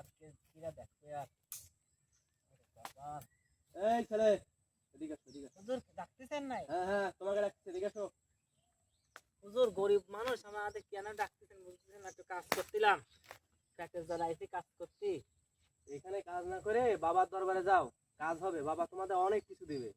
আজকে কিরা দেখবে আর? এই ছেলে এদিকে আসো এদিকে হুজুর ডাকতেছেন নাই? হ্যাঁ হ্যাঁ তোমাকে ডাকছে এদিকে আসো। হুজুর গরিব মানুষ আমাদের কেন ডাকতেছেন বুঝতেছেন না? একটু কাজ করছিলাম প্যাকেজ জ্বালাইছি কাজ করছি এখানে কাজ না করে বাবার দরবারে যাও। কাজ হবে বাবা তোমাদের অনেক কিছু দিবে।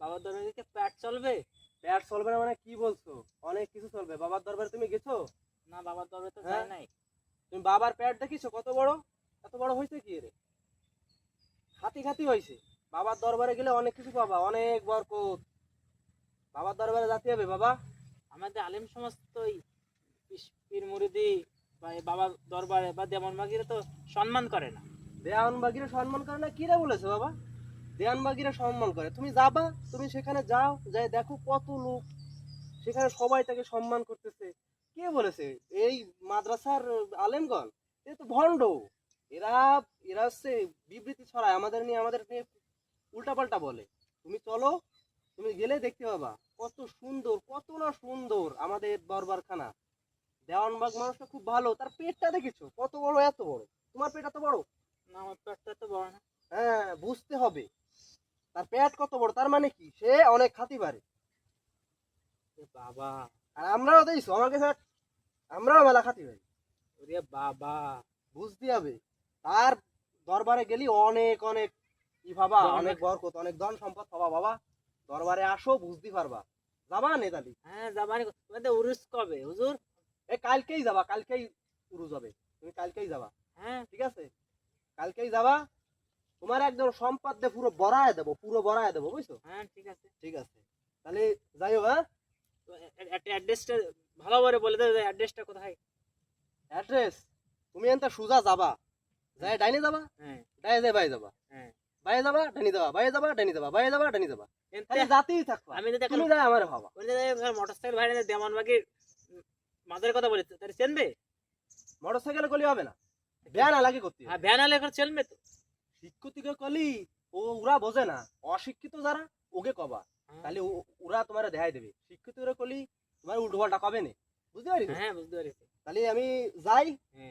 বাবার দরবারে কি প্যাট চলবে? প্যাট চলবে না মানে কি বলছো? অনেক কিছু চলবে। বাবার দরবারে তুমি গেছো? না বাবার দরবারে তো হ্যাঁ? যায় নাই। তুমি বাবার প্যাট দেখিছো কত বড়? এত বড় হয়েছে কি রে? হাতি খাতি হয়েছে বাবার দরবারে গেলে অনেক কিছু পাবা অনেক বরকত। বাবার দরবারে যেতে হবে বাবা। আমাদের আলেম সমাজ তো ওই পীর মুরিদি বা বাবার দরবারে বা দেমন মাগিরে তো সম্মান করে না। দেওয়ানবাগিরা সম্মান করে না? কিরা বলেছে বাবা? দেওয়ানবাগিরা সম্মান করে। তুমি যাবা তুমি সেখানে যাও যাই দেখো কত লোক। সেখানে সবাই তাকে সম্মান করতেছে। কে বলেছে? এই মাদ্রাসার আলেমগণ? এ তো ভণ্ড। এরা এরা হচ্ছে বিবৃতি ছড়ায় আমাদের নিয়ে আমাদের নিয়ে উল্টাপাল্টা বলে। তুমি চলো তুমি গেলে দেখতে পাবা। কত সুন্দর কত না সুন্দর আমাদের দরবারখানা। দেওয়ানবাগ মানুষটা খুব ভালো তার পেটটা দেখেছ? কত বড় এত বড়। তোমার পেট এত বড়? না আমার পেটটা তো বড় না। হ্যাঁ বুঝতে হবে। তার পেট কত বড় তার মানে কি? সে অনেক খাতি পারে। বাবা। আর আমরাও দেখছ আমার কাছে আমরাও মেলা খাতি পারি। ওরে বাবা। বুঝতে হবে। তার দরবারে গেলি অনেক অনেক ই ভাবা অনেক- বরকত অনেক ধন সম্পদ পাবা বাবা দরবারে আসো বুঝতে পারবা। যাবা নেতালি হ্যাঁ যাবানি। তোমাদের উরুস কবে? হুজুর? এ কালকেই যাবা কালকেই উরু যাবে তুমি কালকেই যাবা। হ্যাঁ। ঠিক আছে? কালকেই যাবা। তোমার একদম সম্পদ দিয়ে পুরো বড়ায় দেবো পুরো বড়ায় দেবো বুঝছ? হ্যাঁ ঠিক আছে। ঠিক আছে। তাহলে যাইও হ্যাঁ? তো এ- একটা অ্যাড্রেসটা ভালো করে বলে দেবে অ্যাড্রেসটা কোথায়? অ্যাড্রেস? তুমি এনতা সুজা যাবা। যাই ডাইনে যাবা হ্যাঁ। ডাইনে যাই বাই যাবা। হ্যাঁ। বাই যাবা ডাইনে যাবা বাই যাবা ডাইনে যাবা বাই যাবা ডাইনে যাবা। থাকবা আমি যদি তুমি যাই আমার ওই যে মোটরসাইকেল দেমন বাগির মাদের কথা বলি তার চেনবে? মোটরসাইকেলে কলি হবে না। বেয়া লাগে করতে হ্যাঁ আলে এখন চলবে তো। শিক্ষিতকে কলি ও ওরা বোঝে না। অশিক্ষিত যারা ওকে কবা। হ্যাঁ। তাহলে ওরা তোমার দেখাই দেবে। শিক্ষিত কলি তোমার উল্টো পাল্টা কবে নে? বুঝতে পারি হ্যাঁ বুঝতে পেরেছি তাহলে আমি যাই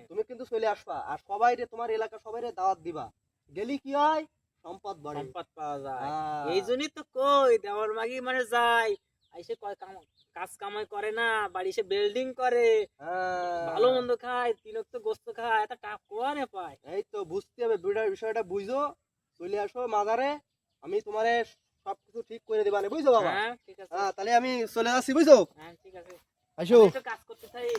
তুমি কিন্তু চলে আসবা। আর সবাই রে তোমার এলাকা সবাই রে দাওয়াত দিবা। গেলি কি হয়? সম্পদ বাড়ে। সম্পদ পাওয়া যায়। হ্যাঁ। এই জন্যই তো কই দেওয়ার মাগি মানে যায় আইসে কয় কাম কাজ কামাই করে না বাড়ি এসে বিল্ডিং করে। হ্যাঁ। ভালো মন্দ খায় তিনক তো গোস্ত খায় এত টাকা কোয়ানে পায়? এই তো বুঝতে হবে বিষয়টা বিষয়টা বুঝো। চলে আসো মাজারে আমি তোমারে সবকিছু ঠিক করে দিবানে বুঝছ বাবা? হ্যাঁ ঠিক আছে। হ্যাঁ তাহলে আমি চলে যাচ্ছি বুঝছ? হ্যাঁ ঠিক আছে। আসো। কাজ করতে চাই।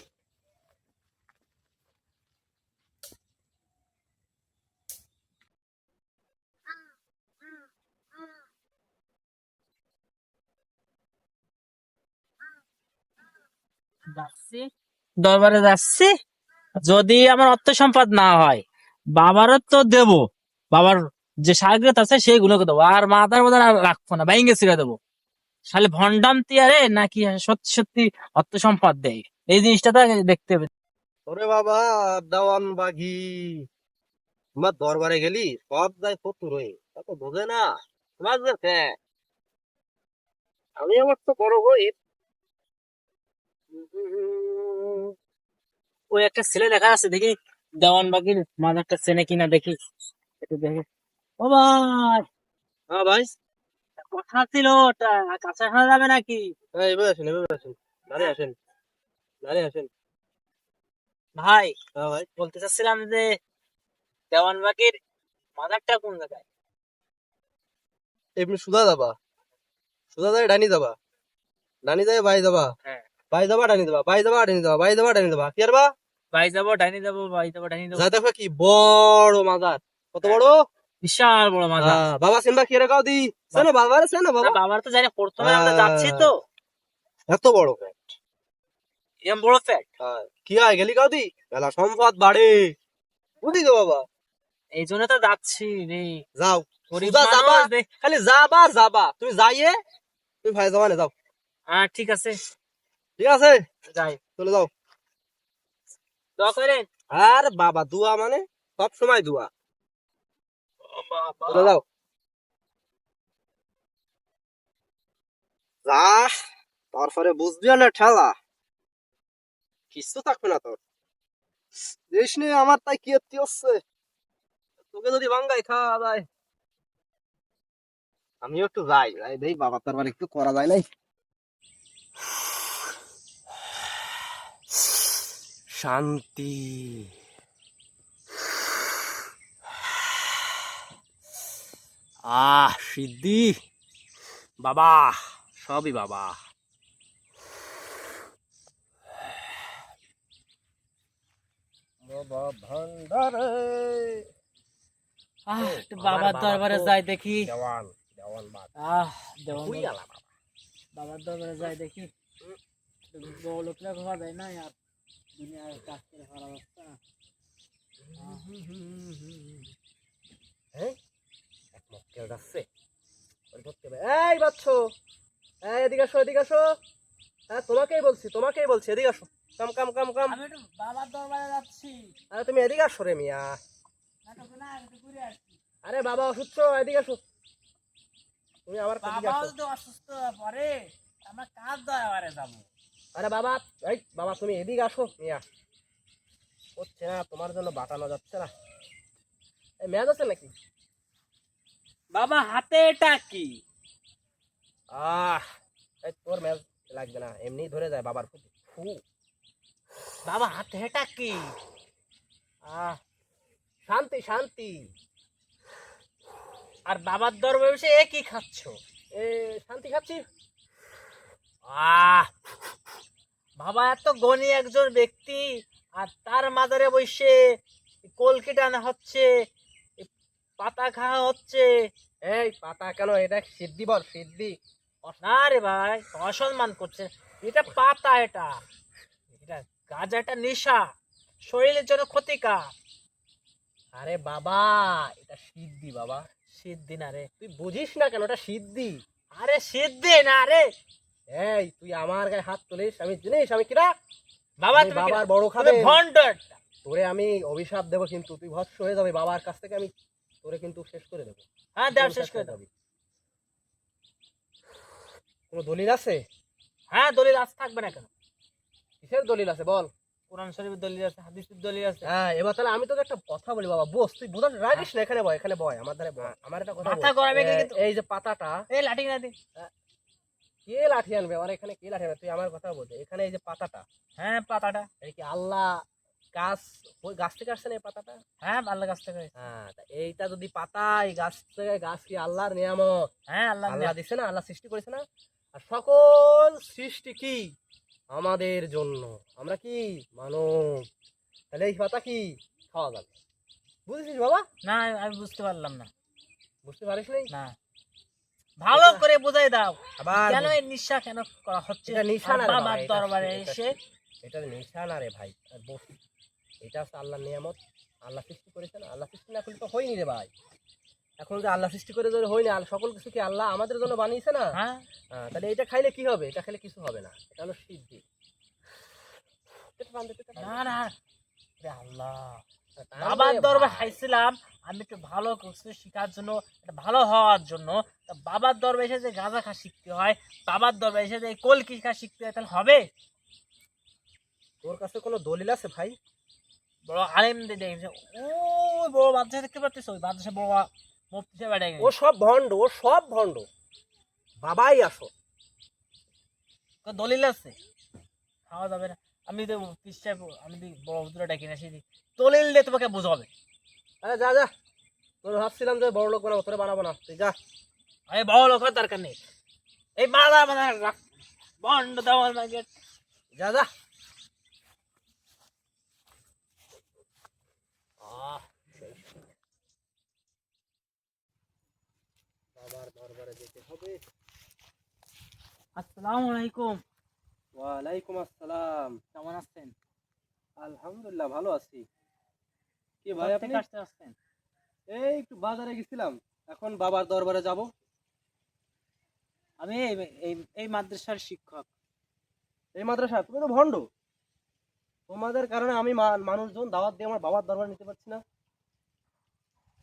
দরবারে যাচ্ছি। যদি আমার অর্থ সম্পদ না হয়, বাবারও তো দেব। বাবার যে সাগরেত আছে সেইগুলোকে দেবো। আর মাথার মধ্যে রাখব না বাইঙ্গে ছিঁড়ে দেবো। শালে ভন্ডাম তিয়ারে নাকি সত্যি সত্যি অর্থ সম্পদ দেয়। এই জিনিসটা তো দেখতে হবে। ওরে বাবা, দেওয়ান বাঘি। তোমার দরবারে গেলি, সব যায় ফতুর হয়ে। তা তো বোঝে না। তোমার আমি আমার তো বড় হই ওই একটা ছেলে দেখা আছে দেখি দেওয়ান বাগির মাঝারটা চেনে কিনা দেখি। একটু দেখে। ও ভাই! হ্যাঁ ভাই। কথা ছিল ওটা কাছে শোনা যাবে নাকি? হ্যাঁ এবার আসেন এবার আসেন। দাঁড়িয়ে আসেন দাঁড়িয়ে আসেন। ভাই হ্যাঁ ভাই। বলতে চাচ্ছিলাম যে দেওয়ান বাগির মাজারটা কোন জায়গায়? এমনি সুদা যাবা। সুদা যায় ডানি যাবা। ডানি যায় বাই যাবা। হ্যাঁ। বাই যাবা ডানি যাবা বাই যাবা ডানি বাই যাবা ডানি যাবা কি আরবা বাই যাব বাই যাব ডাইনি যাব যা দেখো কি বড় মাজার। কত বড়? বিশাল বড় মাজার। হ্যাঁ, বাবা সিনবা কি দি রে সেনো বাবা বাবার তো জানি প্রথমে আমরা হ্যাঁ। যাচ্ছি তো। এত বড় এরকম বড় ফ্যাট কি হয় গেলি কাও দি মেলা সম্পদ বাড়ে। বুঝি তো বাবা। এই জন্য তো যাচ্ছি রে। যাও। যাবা। খালি যাবা যাবা। তুমি যাইয়ে তুমি ভাই যাবা না যাও। হ্যাঁ ঠিক আছে। ঠিক আছে? যাই। চলে যাও। দোয়া করেন। আর বাবা দুয়া মানে সব সময় দুয়া। চলে যাও। যা তারপরে বুঝবি না ঠেলা। কিছু থাকবে না তোর। দেশ নিয়ে আমার তাই কি হচ্ছে? তোকে যদি বাঙ্গাই খাওয়া যায়। আমিও একটু যাই। যাই দেই বাবা তারপর একটু করা যায় নাই? শান্তি। আহ সিদ্ধি। বাবা সবই বাবা। ভান্ডারে। আহ বাবার দরবারে যাই দেখি। দেওয়াল দেওয়াল আহ বাবার দরবারে যাই দেখি। বড় লোকরা ভাবা যায় না আর দুনিয়ার কাজ করে খারাপ অবস্থা। না এক মক্কেল যাচ্ছে ওই ধরতে হবে। এই বাচ্চো। এই এদিকে আসো এদিকে আসো। হ্যাঁ তোমাকেই বলছি তোমাকেই বলছি এদিকে আসো। কাম কাম কাম কাম। বাবার দরবারে যাচ্ছি। আরে তুমি এদিকে আসো রে মিয়া। আরে বাবা অসুস্থ এদিকে আসো। তুমি আমার যদি অসুস্থ পড়ে আমরা কাজ দরবারে যাব? আরে বাবা এই বাবা তুমি এদিকে আসো মিয়া হচ্ছে না তোমার জন্য বাটানো যাচ্ছে না। এই ম্যাচ আছে নাকি? বাবা হাতে এটা কি? আহ এই তোর ম্যাচ লাগবে না এমনি ধরে যায় বাবার প্রতি। ফু। বাবা হাতে এটা কি? আহ শান্তি শান্তি। আর বাবার দরবারে বসে এ কি খাচ্ছ? এ শান্তি খাচ্ছি। আহ বাবা এত গণী একজন ব্যক্তি, আর তার মাজারে বসে কলকি টানা হচ্ছে, পাতা খাওয়া হচ্ছে। এই পাতা কেন? এটা সিদ্ধি বল, সিদ্ধি। না রে ভাই, অসম্মান করছে। এটা পাতা এটা। এটা গাঁজা, এটা নেশা। শরীরের জন্য ক্ষতিকার আরে বাবা, এটা সিদ্ধি বাবা। সিদ্ধি না রে। তুই বুঝিস না কেন? এটা সিদ্ধি। আরে সিদ্ধি না রে। এই তুই আমার গায়ে হাত তুলিস আমি জিনিস আমি কিরা? বাবা তুমি বাবার বড় খাবে একটা। তোরে আমি অভিশাপ দেবো কিন্তু তুই ভস্য হয়ে যাবে বাবার কাছ থেকে আমি তোরে কিন্তু শেষ করে দেবো। হ্যাঁ তোর শেষ করে হয়ে কোনো দলিল আছে? হ্যাঁ দলিল আজ থাকবে না কেন? কিসের দলিল আছে বল? কোরআন শরীফের দলিল আছে হাদিসের দলিল আছে। হ্যাঁ এবার তাহলে আমি তোকে একটা কথা বলি বাবা বস তুই বোঝা রাখিস না? এখানে বয় এখানে বয় আমার ধারে আমার একটা কথা এই যে পাতাটা এই লাঠি না কে লাঠি আনবে? আর এখানে কে লাঠি আনবে? তুই আমার কথা বলছে এখানে এই যে পাতাটা। হ্যাঁ পাতাটা। এই কি আল্লাহ গাছ? ওই গাছ থেকে আসছে না এই পাতাটা? হ্যাঁ আল্লাহ কাছ থেকে হ্যাঁ এইটা যদি পাতা এই গাছ থেকে গাছ কি আল্লাহর নিয়ামত? হ্যাঁ আল্লাহ আল্লাহ দিছে না? আল্লাহ সৃষ্টি করেছে না? আর সকল সৃষ্টি কি? আমাদের জন্য। আমরা কি? মানব তাহলে এই পাতা কি? খাওয়া যাবে। বুঝেছিস বাবা? না আমি বুঝতে পারলাম না। বুঝতে পারিস না। ভালো করে বোঝাই দাও। কেন এই নিশা কেন করা হচ্ছে? বাবার দরবারে এসে। এটা নেশা না রে ভাই এটা হচ্ছে আল্লাহর নিয়ামত। আল্লাহ সৃষ্টি করেছে না আল্লাহ সৃষ্টি না করলে তো হয়নি রে ভাই। এখন যে আল্লাহ সৃষ্টি করে যদি হয়নি আর সকল কিছু কি আল্লাহ আমাদের জন্য বানিয়েছে না? হ্যাঁ। তাহলে এটা খাইলে কি হবে? এটা খাইলে কিছু হবে না। এটা হলো সিদ্ধি। না না। আল্লাহ বাবার দরবার। খাইছিলাম আমি একটু ভালো কিছু শেখার জন্য ভালো হওয়ার জন্য। বাবার দরবার এসে যে গাঁজা খা শিখতে হয় বাবার দরবার এসে যে কলকি খা শিখতে হয় তাহলে হবে? তোর কাছে কোনো দলিল আছে ভাই? বড় আলেম দেখেছে ও বড় বাদশাহ দেখতে পাচ্ছিস? ওই বাদশাহ বড় মুফতি সাহেব এটা ও সব ভণ্ড ও সব ভণ্ড। বাবাই আসো দলিল আছে? খাওয়া যাবে না। আমি তো সাহেব আমি বড় হুজুরা ডাকি না সেই দলিল দিয়ে তোমাকে বোঝাবে। আরে যা যা। তোর ভাবছিলাম যে বড় লোক বানাবো তোরে বানাবো না। তুই যা। আমি বড় লোক দরকার নেই। এই মালা মানে বন্ড দেওয়ার মাগে যা যা। বাবার দরবারে যেতে হবে। আসসালামু আলাইকুম। ওয়ালাইকুম আসসালাম। কেমন আছেন? আলহামদুলিল্লাহ ভালো আছি। কি ভাই আপনি? আসছেন? এই একটু বাজারে গেছিলাম। এখন বাবার দরবারে যাব। আমি এই- এই মাদ্রাসার শিক্ষক। এই মাদ্রাসা? তুমি তো ভণ্ড। তোমাদের কারণে আমি মানুষজন দাওয়াত দিয়ে আমার বাবার দরবার নিতে পারছি না।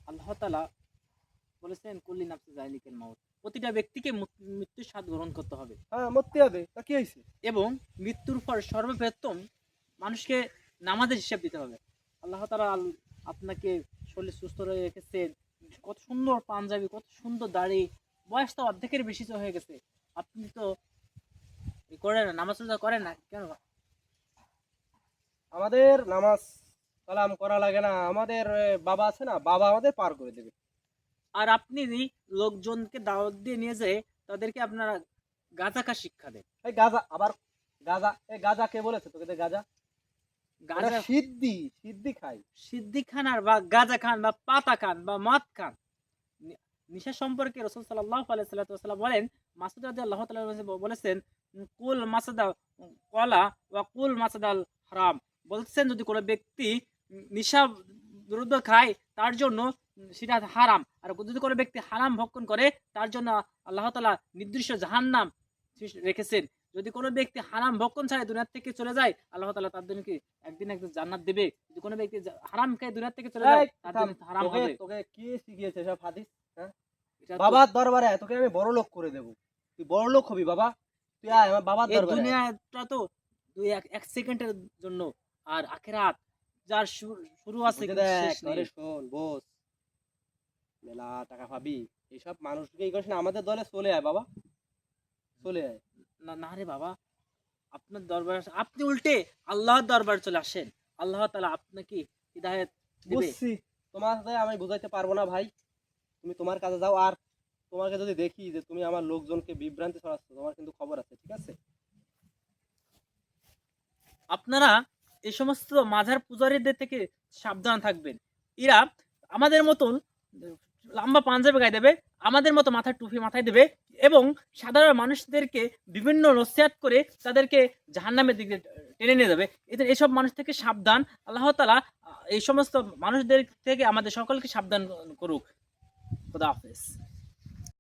আল্লাহ তালা বলেছেন কুল্লি নাফসি জাইলিকের মাউত। প্রতিটা ব্যক্তিকে মৃত্যুর স্বাদ গ্রহণ করতে হবে। হ্যাঁ মরতে হবে। তা কি হয়েছে? এবং মৃত্যুর পর সর্বপ্রথম মানুষকে নামাজের হিসাব দিতে হবে। আল্লাহ আল- আপনাকে শরীর সুস্থ রয়ে রেখেছেন কত সুন্দর পাঞ্জাবি কত সুন্দর দাড়ি। বয়স তো অর্ধেকের বেশি তো হয়ে গেছে। আপনি তো করেন না নামাজ রোজা করেন না কেন? আমাদের নামাজ কালাম করা লাগে না। আমাদের বাবা আছে না বাবা আমাদের পার করে দেবে। আর আপনি লোকজনকে দাওয়াত দিয়ে নিয়ে যেয়ে তাদেরকে আপনারা গাঁজা খা শিক্ষা দেন। এই গাজা আবার গাজা এই গাজা কে বলেছে তোকে গাজা? গাঁজা সিদ্ধি সিদ্ধি খাই সিদ্দিক খান আর বা গাঁজা খান বা পাতা খান বা মদ খান। নিশা সম্পর্কে রসুল সাল্লাহ আলাইসাল্লাম বলেন মাসুদ রাজি আল্লাহ বলেছেন কুল মাসাদা কলা ওয়া কুল মাসাদাল হারাম। বলছেন যদি কোনো ব্যক্তি নিশা দ্রব্য খায় তার জন্য সেটা হারাম। আর যদি কোনো ব্যক্তি হারাম ভক্ষণ করে তার জন্য আল্লাহ তালা নির্দিষ্ট জাহান্নাম সৃষ্টি রেখেছেন। যদি কোনো ব্যক্তি হারাম ভক্ষণ ছাড়া দুনিয়ার থেকে চলে যায় আল্লাহ তালা তার জন্য কি একদিন একদিন জান্নাত দেবে? যদি কোনো ব্যক্তি হারাম খেয়ে দুনিয়ার থেকে চলে যায় তার জন্য হারাম হবে। তোকে কে শিখিয়েছে সব হাদিস? এটা বাবার দরবারে তোকে আমি বড় লোক করে দেব। তুই বড় লোক হবি বাবা। তুই আয় আমার বাবার দরবারে দুনিয়াটা তো দুই এক এক সেকেন্ডের জন্য। আর আখেরাত যার শুরু- আছে শেষ নেই। শোন বোস। মেলা টাকা পাবি এইসব মানুষকে এই করিস না আমাদের দলে চলে আয় বাবা। চলে আয়। না না রে বাবা। আপনার দরবার আপনি উল্টে আল্লাহর দরবার চলে আসেন। আল্লাহ তালা আপনাকে হিদায়ত বুঝছি। তোমার সাথে আমি বুঝাইতে পারব না ভাই। তুমি তোমার কাছে যাও আর তোমাকে যদি দেখি যে তুমি আমার লোকজনকে বিভ্রান্তি ছড়াচ্ছ তোমার কিন্তু খবর আছে ঠিক আছে? আপনারা এই সমস্ত মাঝার পূজারীদের থেকে সাবধান থাকবেন। এরা আমাদের মতন লম্বা পাঞ্জাবি গায়ে দেবে, আমাদের মতো মাথায় টুপি মাথায় দেবে এবং সাধারণ মানুষদেরকে বিভিন্ন নসিহাত করে তাদেরকে জাহান্নামের দিকে টেনে নিয়ে যাবে। এদের এইসব মানুষ থেকে সাবধান। আল্লাহ তালা এই সমস্ত মানুষদের থেকে আমাদের সকলকে সাবধান করুক। খুদা হাফেজ।